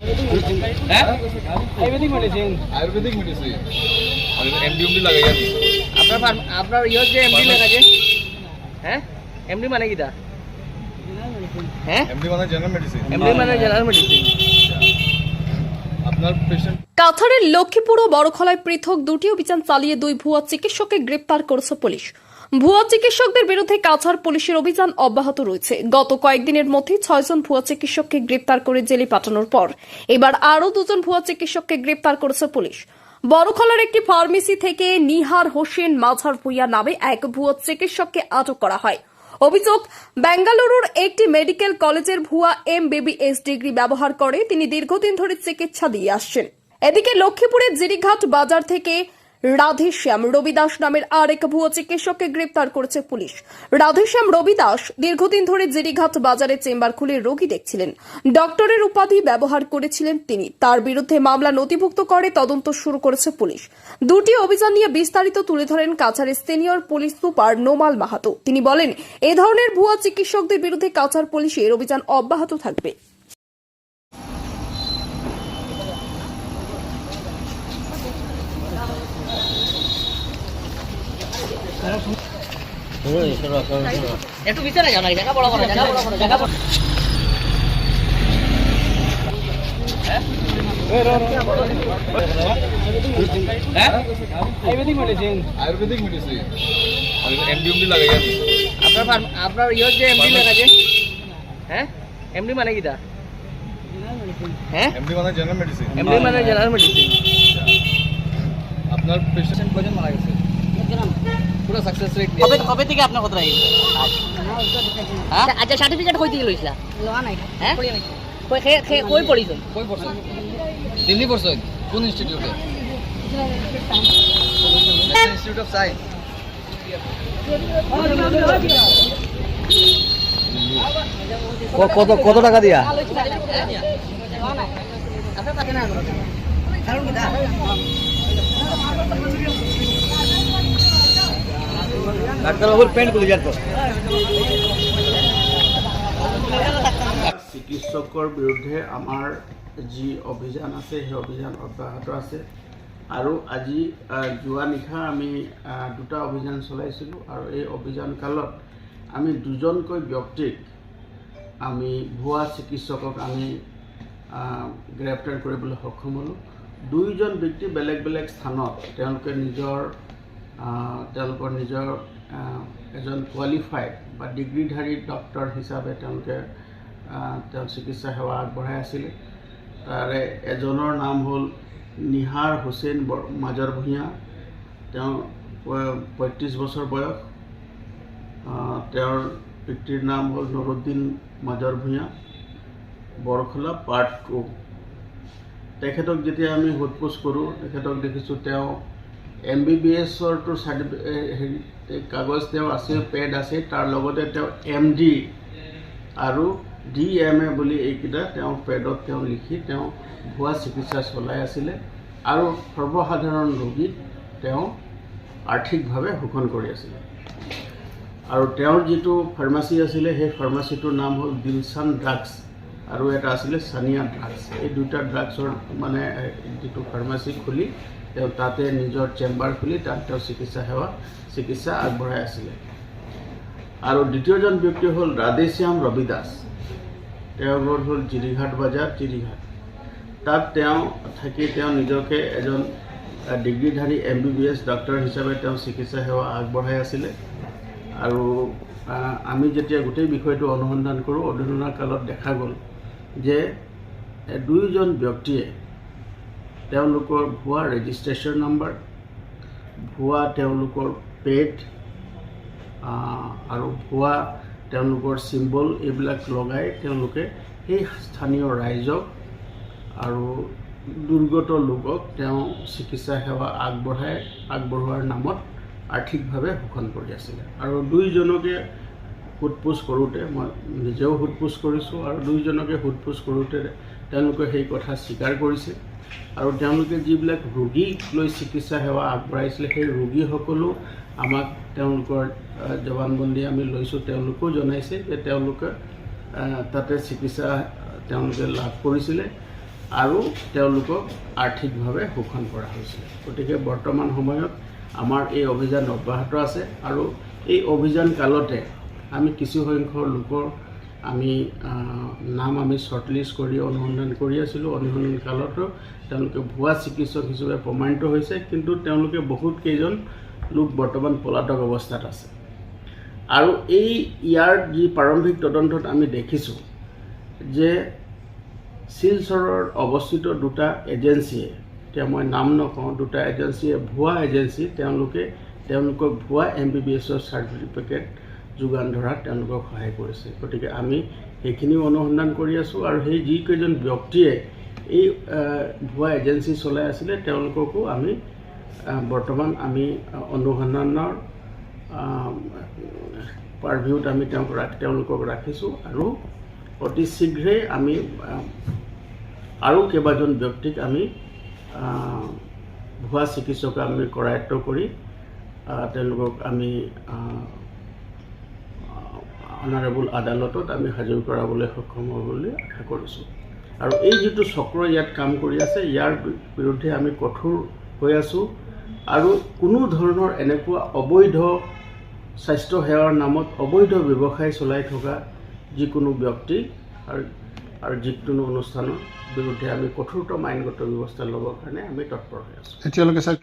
হ্যাঁ? Ayurvedic medicine ayurvedic medicine MD MD লাগাই আপনার আপনার ইয়ে যে এমডি লেখা হ্যাঁ? এমডি মানে হ্যাঁ? এমডি মানে জেনারেল মেডিসিন এমডি মানে জেনারেল মেডিসিন আপনার লক্ষ্মীপুর ও বড়খলায় পৃথক দুটি অভিযান চালিয়ে দুই ভুয়া চিকিৎসককে গ্রেপ্তার করেছে পুলিশ। ভুয়া চিকিৎসকদের বিরুদ্ধে কাছাড় পুলিশের অভিযান অব্যাহত রয়েছে। গত কয়েকদিনের মধ্যে ছয়জন ভুয়া চিকিৎসককে গ্রেপ্তার করে জেলে পাঠানোর পর এবার আরও দুজন ভুয়া চিকিৎসককে গ্রেপ্তার করেছে পুলিশ। বড়খলার একটি ফার্মেসি থেকে নিহার হোসেন মাঝার ভুইয়া নামে এক ভুয়া চিকিৎসককে আটক করা হয়। অভিযোগ, বেঙ্গালুরুর একটি মেডিকেল কলেজের ভুয়া এম বিবিএস ডিগ্রি ব্যবহার করে তিনি দীর্ঘদিন ধরে চিকিৎসা দিয়ে আসছেন। এদিকে লক্ষ্মীপুরের জিরিঘাট বাজার থেকে রাধেশ্যাম রবিদাস নামের আর এক ভুয়া চিকিৎসককে গ্রেপ্তার করেছে পুলিশ। রাধেশ্যাম রবিদাস দীর্ঘদিন ধরে জিরিঘাট বাজারে চেম্বার খুলে রোগী দেখছিলেন। ডক্টরের উপাধি ব্যবহার করেছিলেন তিনি। তার বিরুদ্ধে মামলা নথিভুক্ত করে তদন্ত শুরু করেছে পুলিশ। দুটি অভিযান নিয়ে বিস্তারিত তুলে ধরেন কাছাড়ের senior police super Numal Mahato. তিনি বলেন, এ ধরনের ভুয়া চিকিৎসকদের বিরুদ্ধে কাছাড় পুলিশের অভিযান অব্যাহত থাকবে। একটু ভিতরে যাও না জায়গা বড় বড় জায়গা বড় বড় জায়গা বড় হ্যাঁ ayurvedic medicine ayurvedic medicine MD MD লাগাই আর আপনার ফার্ম- আপনার ইয়ে যে এমডি লেখা আছে হ্যাঁ এমডি মানে কিটা হ্যাঁ এমডি মানে জেনারেল মেডিসিন এমডি মানে জেনারেল মেডিসিন আপনার পেশেন্ট কজন মারা গেছে পুরো সাকসেস রেট কবে কবে থেকে আপনার কথা হ্যাঁ? আচ্ছা সার্টিফিকেট কই থেকে লইছিলা? হ্যাঁ? কই খে খে কই পড়িছ? কই পড়ছেন দিল্লি পড়ছেন কোন ইনস্টিটিউটে ইনস্টিটিউট অফ সায়েন্স কত কত টাকা দিয়া? আপনার কাছে না। চিকিৎসকৰ বিৰুদ্ধে আমাৰ যি অভিযান আছে, সেই অভিযান অব্যাহত আছে। আৰু আজি যোৱা নিশা আমি দুটা অভিযান চলাইছিলোঁ আৰু এই অভিযান কালত আমি দুজনকৈ ব্যক্তিক আমি ভুৱা চিকিৎসকক আমি গ্ৰেপ্তাৰ কৰিবলৈ সক্ষম হ'লোঁ। দুয়োজন ব্যক্তি বেলেগ বেলেগ স্থানত তেওঁলোকে নিজৰ তেওঁলোকৰ নিজৰ এজন কোৱালিফাইড বা ডিগ্ৰীধাৰী ডক্তৰ হিচাপে তেওঁলোকে তেওঁ চিকিৎসা সেৱা আগবঢ়াই আছিলে। তাৰে এজনৰ নাম হ'ল নিহাৰ হুছেইন মাজৰ ভূঞা। তেওঁ পঁয়ত্ৰিছ বছৰ বয়স। তেওঁৰ পিতৃৰ নাম হ'ল নুৰুদ্দিন মাজৰ ভূঞা। বৰখলা পাৰ্ট টু তেখেতক যেতিয়া আমি সোধ পোছ কৰোঁ, তেখেতক দেখিছোঁ তেওঁ এম বি বি এছৰটো চাৰ্টিফি হেৰি কাগজ তেওঁ আছে পেড আছে তাৰ লগতে তেওঁ এম ডি আৰু ডি এম এ বুলি এইকেইটা তেওঁ পেডত তেওঁ লিখি তেওঁ ভুৱা চিকিৎসা চলাই আছিলে আৰু সৰ্বসাধাৰণ ৰোগীক তেওঁ আৰ্থিকভাৱে শোষণ কৰি আছিলে। আৰু তেওঁৰ যিটো ফাৰ্মাচী আছিলে সেই ফাৰ্মাচীটোৰ নাম হ'ল দিলচান ড্ৰাগছ আৰু এটা আছিলে চানিয়া ড্ৰাগছ। এই দুটা ড্ৰাগছৰ মানে যিটো ফাৰ্মাচী খুলি তেওঁ তাতে নিজৰ চেম্বাৰ খুলি তাত তেওঁ চিকিৎসা সেৱা, চিকিৎসা আগবঢ়াই আছিলে। আৰু দ্বিতীয়জন ব্যক্তি হ'ল ৰাধেশ্যাম ৰবি দাস তেওঁৰ ঘৰ হ'ল জিৰিঘাট বজাৰ জিৰিঘাট তাত তেওঁ থাকি তেওঁ নিজকে এজন ডিগ্ৰীধাৰী M B B S doctor হিচাপে তেওঁ চিকিৎসা সেৱা আগবঢ়াই আছিলে। আৰু আমি যেতিয়া গোটেই বিষয়টো অনুসন্ধান কৰোঁ অনুসন্ধান কালত দেখা গ'ল যে দুয়োজন ব্যক্তিয়ে তেওঁলোকৰ ভুৱা ৰেজিষ্ট্ৰেশ্যন নম্বৰ ভুৱা তেওঁলোকৰ পেড আৰু ভুৱা তেওঁলোকৰ চিম্বল এইবিলাক লগাই তেওঁলোকে সেই স্থানীয় ৰাইজক আৰু দুৰ্গত লোকক তেওঁ চিকিৎসা সেৱা আগবঢ়াই, আগবঢ়োৱাৰ নামত আৰ্থিকভাৱে শোষণ কৰি আছিলে। আৰু দুইজনকে সোধ পোছ কৰোঁতে, মই নিজেও সোধ পোছ কৰিছোঁ আৰু দুইজনকে সোধ পোছ কৰোঁতে তেওঁলোকে সেই কথা স্বীকাৰ কৰিছে। আৰু তেওঁলোকে যিবিলাক ৰোগীক লৈ চিকিৎসা সেৱা আগবঢ়াইছিলে, সেই ৰোগীসকলো আমাক তেওঁলোকৰ জবানবন্দী আমি লৈছোঁ। তেওঁলোকেও জনাইছে যে তেওঁলোকে তাতে চিকিৎসা তেওঁলোকে লাভ কৰিছিলে আৰু তেওঁলোকক আৰ্থিকভাৱে শোষণ কৰা হৈছিল। গতিকে বৰ্তমান সময়ত আমাৰ এই অভিযান অব্যাহত আছে। আৰু এই অভিযান কালতে আমি কিছুসংখ্যক লোকৰ আমি নাম আমি শ্বৰ্টলিষ্ট কৰি, অনুসন্ধান কৰি আছিলোঁ। অনুসন্ধান কালতো তেওঁলোকে ভুৱা চিকিৎসক হিচাপে প্ৰমাণিত হৈছে, কিন্তু তেওঁলোকে বহুত কেইজন লোক বৰ্তমান পলাতক অৱস্থাত আছে। আৰু এই ইয়াৰ যি প্ৰাৰম্ভিক তদন্তত আমি দেখিছোঁ যে শিলচৰত অৱস্থিত দুটা এজেঞ্চিয়ে, এতিয়া মই নাম নকওঁ, দুটা এজেঞ্চিয়ে ভুৱা এজেঞ্চি, তেওঁলোকে, তেওঁলোকক ভুৱা এম বি বি এছৰ চাৰ্টিফিকেট যোগান ধৰাত তেওঁলোকক সহায় কৰিছে। গতিকে আমি সেইখিনিও অনুসন্ধান কৰি আছোঁ আৰু সেই যিকেইজন ব্যক্তিয়ে এই ভুৱা এজেঞ্চি চলাই আছিলে, তেওঁলোককো আমি বৰ্তমান আমি অনুসন্ধানৰ পাৰভিউত আমি তেওঁক তেওঁলোকক ৰাখিছোঁ আৰু অতি শীঘ্ৰেই আমি আৰু কেইবাজন ব্যক্তিক আমি ভুৱা চিকিৎসক আমি কৰায়ত্ব কৰি তেওঁলোকক আমি অনাৰেবল আদালতত আমি হাজিৰ কৰাবলৈ সক্ষম হ'ব বুলি আশা কৰিছোঁ। আৰু এই যিটো চক্ৰ ইয়াত কাম কৰি আছে, ইয়াৰ বিৰুদ্ধে আমি কঠোৰ হৈ আছোঁ আৰু কোনো ধৰণৰ এনেকুৱা অবৈধ স্বাস্থ্যসেৱাৰ নামত অবৈধ ব্যৱসায় চলাই থকা যিকোনো ব্যক্তি আৰু আৰু যিকোনো অনুষ্ঠানৰ বিৰুদ্ধে আমি কঠোৰতম আইনগত ব্যৱস্থা ল'বৰ কাৰণে আমি তৎপৰ হৈ আছোঁ। এতিয়ালৈকে ছাৰ